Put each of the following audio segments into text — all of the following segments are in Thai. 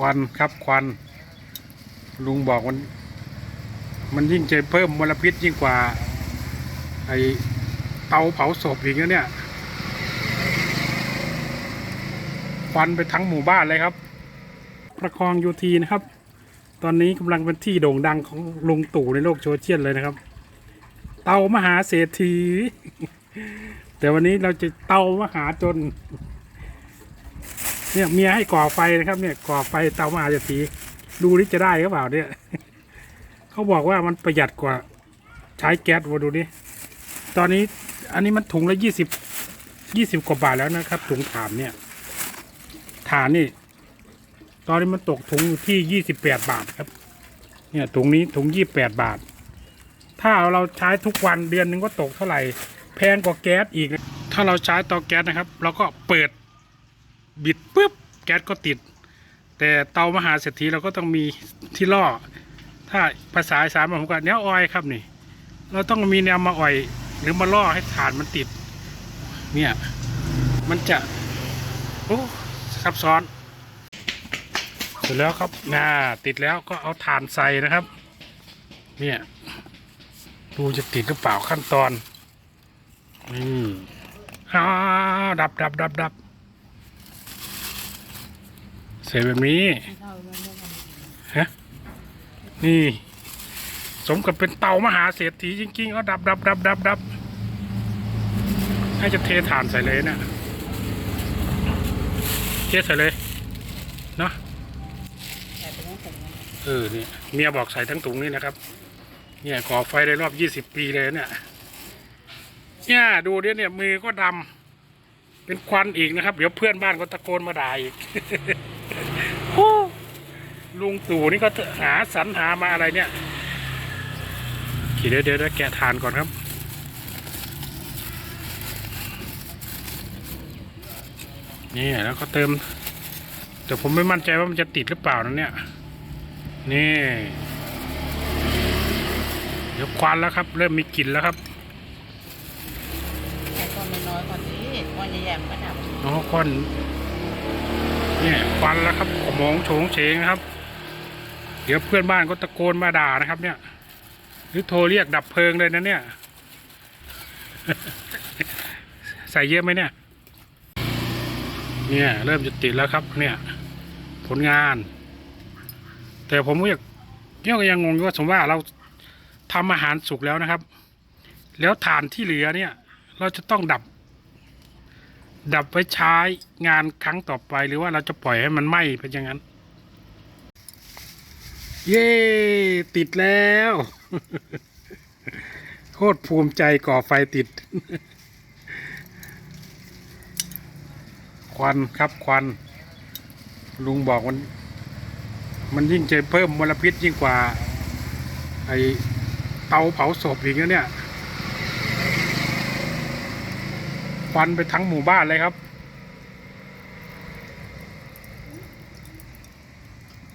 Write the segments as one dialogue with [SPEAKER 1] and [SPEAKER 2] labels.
[SPEAKER 1] ควันครับควัน ลุงบอกมัน มันยิ่งจะเพิ่มมลพิษยิ่งกว่า ไอเตาเผาศพอีกนะเนี่ย ควันไปทั้งหมู่บ้านเลยครับ ประคองยูทีนะครับ ตอนนี้กำลังเป็นที่โด่งดังของลุงตู่ในโลกโซเชียลเลยนะครับ เตามหาเศรษฐี แต่วันนี้เราจะเตามหาจน เนี่ยเมียให้ก่อไฟนะครับ เนี่ยก่อไฟเตามาเศรษฐีดูนี่จะได้หรือเปล่าเนี่ยเขาบอกว่ามันประหยัดกว่าใช้แก๊สมาดูนี่ตอนนี้อันนี้มันถุงละยี่สิบยี่สิบกว่าบาทแล้วนะครับ ถุงถ่านเนี่ยถ่านนี่ ตอนนี้มันตกถุงที่ยี่สิบแปดบาทครับ เนี่ยถุงนี้ถุงยี่บแปดบาท ถ้าเราใช้ทุกวันเดือนหนึงก็ตกเท่าไหร่ แพงกว่าแก๊สอีก ถ้าเราใช้เตาแก๊สนะครับ เราก็เปิด บิดปุ๊บแก๊สก็ติด แต่เตามหาเศรษฐีเราก็ต้องมีที่ล่อ ถ้าภาษาสานผมก็แนวออยครับนี่ เราต้องมีแนวมาอ่อย หรือมาล่อให้ฐานมันติด เนี่ย มันจะโอ้ซับซ้อนเสร็จแล้วครับน่าติดแล้วก็เอาถ่านใส่นะครับ เนี่ยดูจะติดหรือเปล่าขั้นตอนนี่อ้าดับดับดับดับ เสร็จแบบนี้ฮะนี่ สมกับเป็นเตามหาเศรษฐีจริงๆเอาดับดับดับดับดับให้จะเทถ่านใส่เลยเนะเทใส่เลยเนาะเออนี่เมียบอกใส่ทั้งถุงนี่นะครับ เนี่ยก่อไฟได้รอบยี่สิบปีเลยเนี่ยเนี่ยดูเนี่ยเนี่ยมือก็ดำเป็นควันอีกนะครับ เดี๋ยวเพื่อนบ้านก็ตะโกนมาด่าอีก ลุงตู่นี่ก็หาสรรหามาอะไรเนี่ยขี่เดี๋ยวเดี๋ยวเดี๋ยวแกะทานก่อนครับ นี่แล้วก็เติม แต่ผมไม่มั่นใจว่ามันจะติดหรือเปล่านะเนี่ย นี่ เดี๋ยวควันแล้วครับ เริ่มมีกลิ่นแล้วครับ
[SPEAKER 2] แต่ตอนน้อยๆกว่านี้ตอนใหญ่ๆมันก็ดับ
[SPEAKER 1] น้องควันเนี่ยควันแล้วครับขโมงโฉงเฉงครับเดี๋ยวเพื่อนบ้านก็ตะโกนมาด่านะครับ เนี่ย หรือโทรเรียกดับเพลิงเลยนะเนี่ย ใส่เยอะไหมเนี่ย เนี่ย เริ่มจะติดแล้วครับ เนี่ย ผลงาน แต่ผมก็ยากเนี่ยก็ยังงงว่าสมว่าเราทำอาหารสุกแล้วนะครับ แล้วถ่านที่เหลือเนี่ย เราจะต้องดับ ดับไว้ใช้งานครั้งต่อไปหรือว่าเราจะปล่อยให้มันไหม้เป็นอย่างนั้น เย้ติดแล้ว โคตรภูมิใจก่อไฟติด ควันครับควัน ลุงบอกมัน มันยิ่งจะเพิ่มมลพิษยิ่งกว่า ไอเตาเผาศพอีกนะเนี่ย ควันไปทั้งหมู่บ้านเลยครับ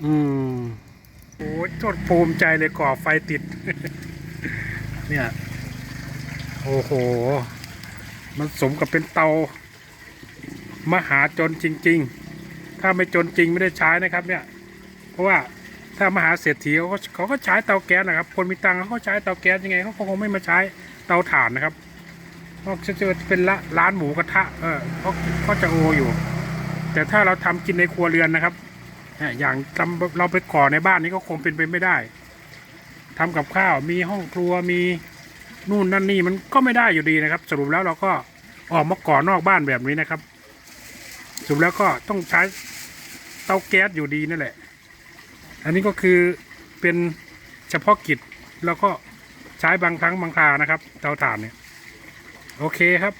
[SPEAKER 1] อืม โอ้ยโทษภูมิใจเลยก่อไฟติด เนี่ย โอ้โห มันสมกับเป็นเตา มหาจนจริง ๆ ถ้าไม่จนจริงไม่ได้ใช้นะครับ เนี่ย เพราะว่าถ้ามหาเศรษฐีเขาก็เขาก็ใช้เตาแก๊สนะครับ คนมีตังค์เขาก็ใช้เตาแก๊สยังไงเขาคงไม่มาใช้เตาถ่านนะครับเพราะจะเป็นร้านหมูกระทะ เออเขาก็จะโออยู่ แต่ถ้าเราทำกินในครัวเรือนนะครับ อย่างทำเราไปก่อในบ้านนี้ก็คงเป็นไปไม่ได้ทำกับข้าวมีห้องครัวมีนู่นนั่นนี่มันก็ไม่ได้อยู่ดีนะครับ สรุปแล้วเราก็ออกมาก่อนอกบ้านแบบนี้นะครับ สรุปแล้วก็ต้องใช้เตาแก๊สอยู่ดีนั่นแหละ อันนี้ก็คือเป็นเฉพาะกิจแล้วก็ใช้บางครั้งบางครานะครับ เตาถ่านเนี่ย โอเคครับ